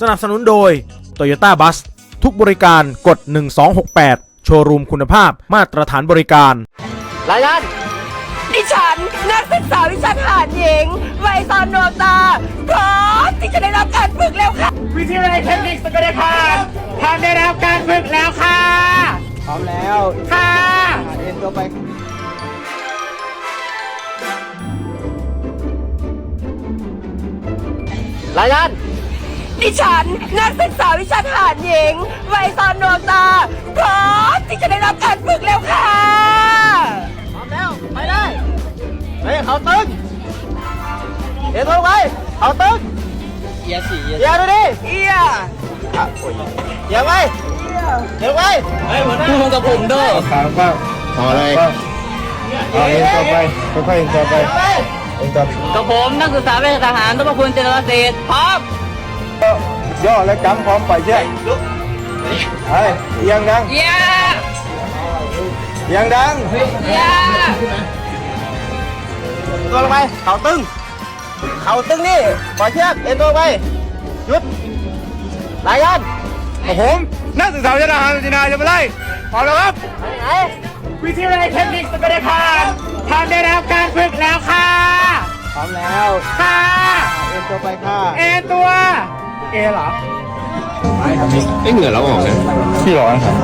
สนับสนุนโดย Toyota Bus ทุกบริการกด 1268 โชว์รูมคุณภาพมาตรฐานบริการ รายงานดิฉันนักศึกษาวิชาทหารหญิงวัยซอนโนตาพร้อมที่จะได้รับการฝึกแล้วค่ะ วิทยาลัยเทคนิคสกลนครทำได้รับการฝึกแล้วค่ะ พร้อมแล้วค่ะเอ็นตัวไปรายงาน ดิฉันนักศึกษาวิชาทหารหญิงวัยซอนโนตาพร้อมที่จะได้รับการฝึกแล้วค่ะ พร้อมแล้ว ไปได้เฮ้ยเขาตึงเดี๋ยวลงไปเขาตึงเอียสี่เดี๋ยวดูดิเอียเดี๋ยวไปเดี๋ยวไปเฮ้ยหัวหน้าพูดกับผมด้วยขางกว้างพอเลยเอาเอ็นต่อไปค่อยๆเอ็นต่อไปเดี๋ยวไปเอ็นต่อกับผมนักศึกษาเวชทหารนพคุณเจริญเศรษฐ์พร้อม ย่อและกำพร้อมไปเช่ไอ้เอียงดังเอียเอียงดังเอียตัวลงไปเขาตึงเขาตึงนี่ปล่อยเชือกเอ็นตัวไปหยุดรายงานผมนักศึกษาวิทยาลัยจินาจะไปไล่พร้อมแล้วครับไปไหนวิทยาลัยเทคนิคสกลนครทำได้รับการฝึกแล้วค่ะพร้อมแล้วค่ะเอ็นตัวไปค่ะเอ็นตัว เอเหรอไม่เหงื่อเราออกนะพี่ร้อนครับ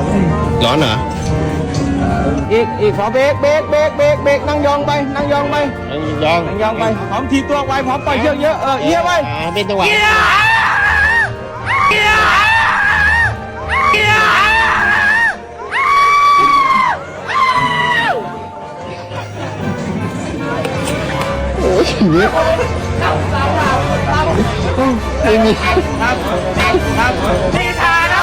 ร้อนเหรออีกอีกขอเบรกเบรกเบรกเบรกเบรกนั่งยองไปนั่งยองไปยองนั่งยองไปพร้อมทีตัวไว้พร้อมปล่อยเชือกเยอะเออเอียไปอ่าเป็นจังหวะ ไม่มีนี่ชานะ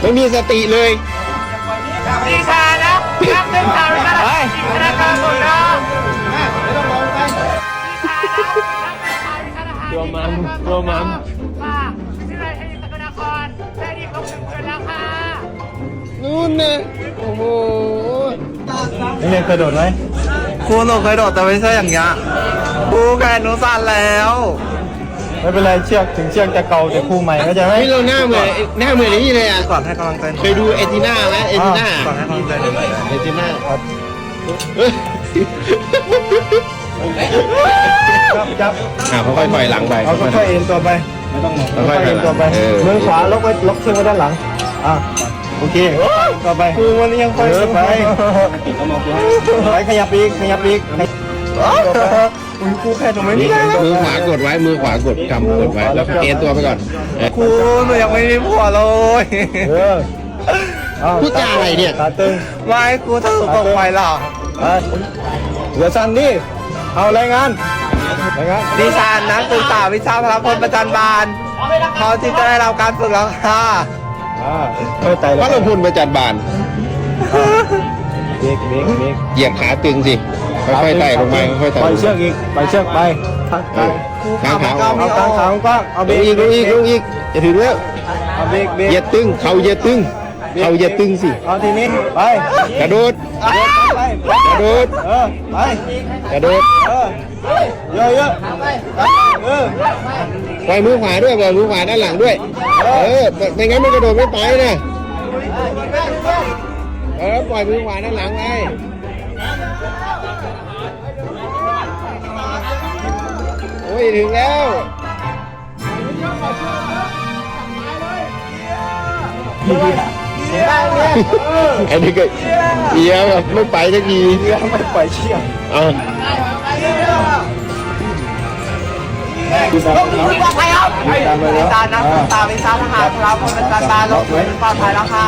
ไม่มีสติเลยนี่ชานะนักศึกษาวิทยาลัยคณะกรรมการตัวมัมตัวมัมค่ะวิทยาลัยเทคนิคสกลนครได้ดีครบหนึ่งเดือนแล้วค่ะนู่นนะโอ้โหนี่เรียนเคยโดดไหมครูหนูเคยโดดแต่ไม่ใช่อย่างเงี้ย ครูแกหนูสั่นแล้ว ไม่เป็นไรเชือกถึงเชือกจะเก่าแต่ครูใหม่เข้าใจไหม นี่เราหน้าเหมือนหน้าเหมือนนี่เลยอะก่อนให้กำลังใจเคยดูเอติน่าไหมเอติน่าก่อนให้กำลังใจหน่อยเอติน่าเอ้ยจับจับอ่าค่อยๆปล่อยหลังไปเอาค่อยๆเอ็นตัวไปไม่ต้องค่อยๆเอ็นตัวไปเออมือขวาล็อกไว้ล็อกเชือกไว้ด้านหลังอะโอเคต่อไปครูมันยังค่อยไปไปขยับอีกขยับอีกอุ้ ยครูแค่ตรงนี้นี่ได้แล้วมือขวากดไว้มือขวากดกำกดไว้แล้วเอ็นตัวไปก่อนเออครูหนูยังไม่มีผัวเลยเออเอาพูดจาอะไรเนี่ยตาตึงไม่ครูถ้าหนูตกไปล่ะไปเหลือสันดิเอารายงานรายงานดิฉันนักศึกษาวิชาพละพลประจันบานเขาที่จะได้รับการฝึกแล้วค่ะอ่าค่อยไต่พแล้ระวลงพุนประจันบานเบรกเบรกเบรกเหยียบขาตึงสิ ค่อยๆไต่ลงไปค่อยๆไต่ปลล่อยงเชือกอีกปล่อยเชือกไปทางเออข้างขาออกเอาทางขากว้างเอาเบลรงกอีกลงอีกลงอีกจะถึงแล้วเอาเบรกเบรเหยียกดตึงเข่าเหยียดตึงเข่าเหยียดตึงสิเอาทีนี้ไปกระโดดไปกระโดดเออไปกระโดดเออเยอะเยอะเออปล่อยมือขวาด้วยปล่อยมือขวาด้านหลังด้วย เออไม่ไม่งั้นมันกระโดดไม่ไปนะเออปล่อยมือขวาด้านหลังไป โอ้ยถึงแล้วอันนี้ก็เอียแบบไม่ไปสักทีเรือไม่ปล่อยเชือกเอาปลอดภัยครับตามไปแล้วดิฉันนักศึกษาวิชาทหารพละพลประจันบานลงพื้นปลอดภัยแล้วค่ะ